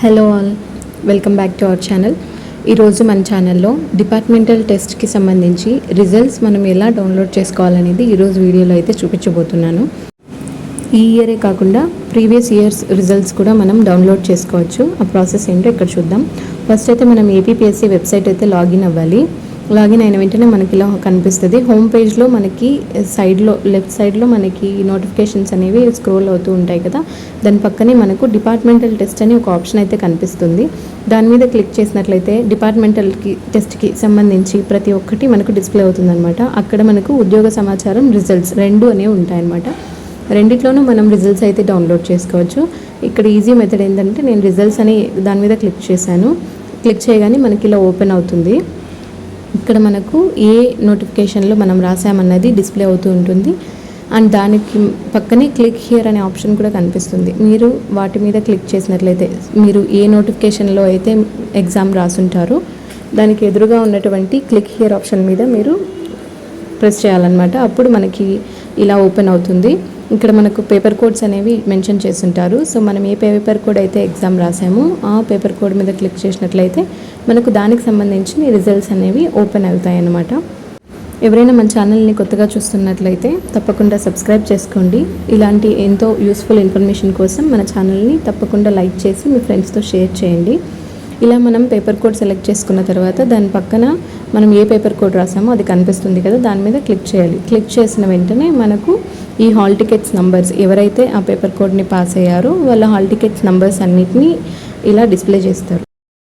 Hello all welcome back to our channel ఈరోజు మన ఛానల్లో డిపార్ట్మెంటల్ టెస్ట్కి సంబంధించి రిజల్ట్స్ మనం ఎలా డౌన్లోడ్ చేసుకోవాలనేది ఈరోజు వీడియోలో అయితే చూపించబోతున్నాను. ఈ ఇయరే కాకుండా ప్రీవియస్ ఇయర్స్ రిజల్ట్స్ కూడా మనం డౌన్లోడ్ చేసుకోవచ్చు. ఆ ప్రాసెస్ ఏంటో ఇక్కడ చూద్దాం. ఫస్ట్ అయితే మనం ఏపీపీఎస్సీ వెబ్సైట్ అయితే లాగిన్ అవ్వాలి. అలాగే నేను వెంటనే మనకి ఇలా కనిపిస్తుంది. హోమ్ పేజ్లో మనకి సైడ్లో లెఫ్ట్ సైడ్లో మనకి నోటిఫికేషన్స్ అనేవి స్క్రోల్ అవుతూ ఉంటాయి కదా. దాని పక్కనే మనకు డిపార్ట్మెంటల్ టెస్ట్ అని ఒక ఆప్షన్ అయితే కనిపిస్తుంది. దాని మీద క్లిక్ చేసినట్లయితే డిపార్ట్మెంటల్కి టెస్ట్కి సంబంధించి ప్రతి ఒక్కటి మనకు డిస్ప్లే అవుతుందన్నమాట. అక్కడ మనకు ఉద్యోగ సమాచారం రిజల్ట్స్ రెండు అనేవి ఉంటాయన్నమాట. రెండిట్లోనూ మనం రిజల్ట్స్ అయితే డౌన్లోడ్ చేసుకోవచ్చు. ఇక్కడ ఈజీ మెథడ్ ఏంటంటే నేను రిజల్ట్స్ అని దాని మీద క్లిక్ చేశాను. క్లిక్ చేయగానే మనకి ఇలా ఓపెన్ అవుతుంది. ఇక్కడ మనకు ఏ నోటిఫికేషన్లో మనం రాసామన్నది డిస్ప్లే అవుతూ ఉంటుంది. అండ్ దానికి పక్కనే క్లిక్ హియర్ అనే ఆప్షన్ కూడా కనిపిస్తుంది. మీరు వాటి మీద క్లిక్ చేసినట్లయితే మీరు ఏ నోటిఫికేషన్లో అయితే ఎగ్జామ్ రాసుంటారో దానికి ఎదురుగా ఉన్నటువంటి క్లిక్ హియర్ ఆప్షన్ మీద మీరు ప్రెస్ చేయాలన్నమాట. అప్పుడు మనకి ఇలా ఓపెన్ అవుతుంది. ఇక్కడ మనకు పేపర్ కోడ్స్ అనేవి మెన్షన్ చేస్తుంటారు. సో మనం ఏ పేపర్ కోడ్ అయితే ఎగ్జామ్ రాసామో ఆ పేపర్ కోడ్ మీద క్లిక్ చేసినట్లయితే మనకు దానికి సంబంధించిన రిజల్ట్స్ అనేవి ఓపెన్ అవుతాయి అన్నమాట. ఎవరైనా మన ఛానల్ని కొత్తగా చూస్తున్నట్లయితే తప్పకుండా సబ్స్క్రైబ్ చేసుకోండి. ఇలాంటి ఎంతో యూస్ఫుల్ ఇన్ఫర్మేషన్ కోసం మన ఛానల్ని తప్పకుండా లైక్ చేసి మీ ఫ్రెండ్స్తో షేర్ చేయండి. ఇలా మనం పేపర్ కోడ్ సెలెక్ట్ చేసుకున్న తర్వాత దాని పక్కన మనం ఏ పేపర్ కోడ్ రాసామో అది కనిపిస్తుంది కదా దాని మీద క్లిక్ చేయాలి. క్లిక్ చేసిన వెంటనే మనకు ఈ హాల్ టికెట్స్ నంబర్స్ ఎవరైతే ఆ పేపర్ కోడ్ని పాస్ అయ్యారో వాళ్ళ హాల్ టికెట్స్ నంబర్స్ అన్నిటినీ ఇలా డిస్ప్లే చేస్తారు.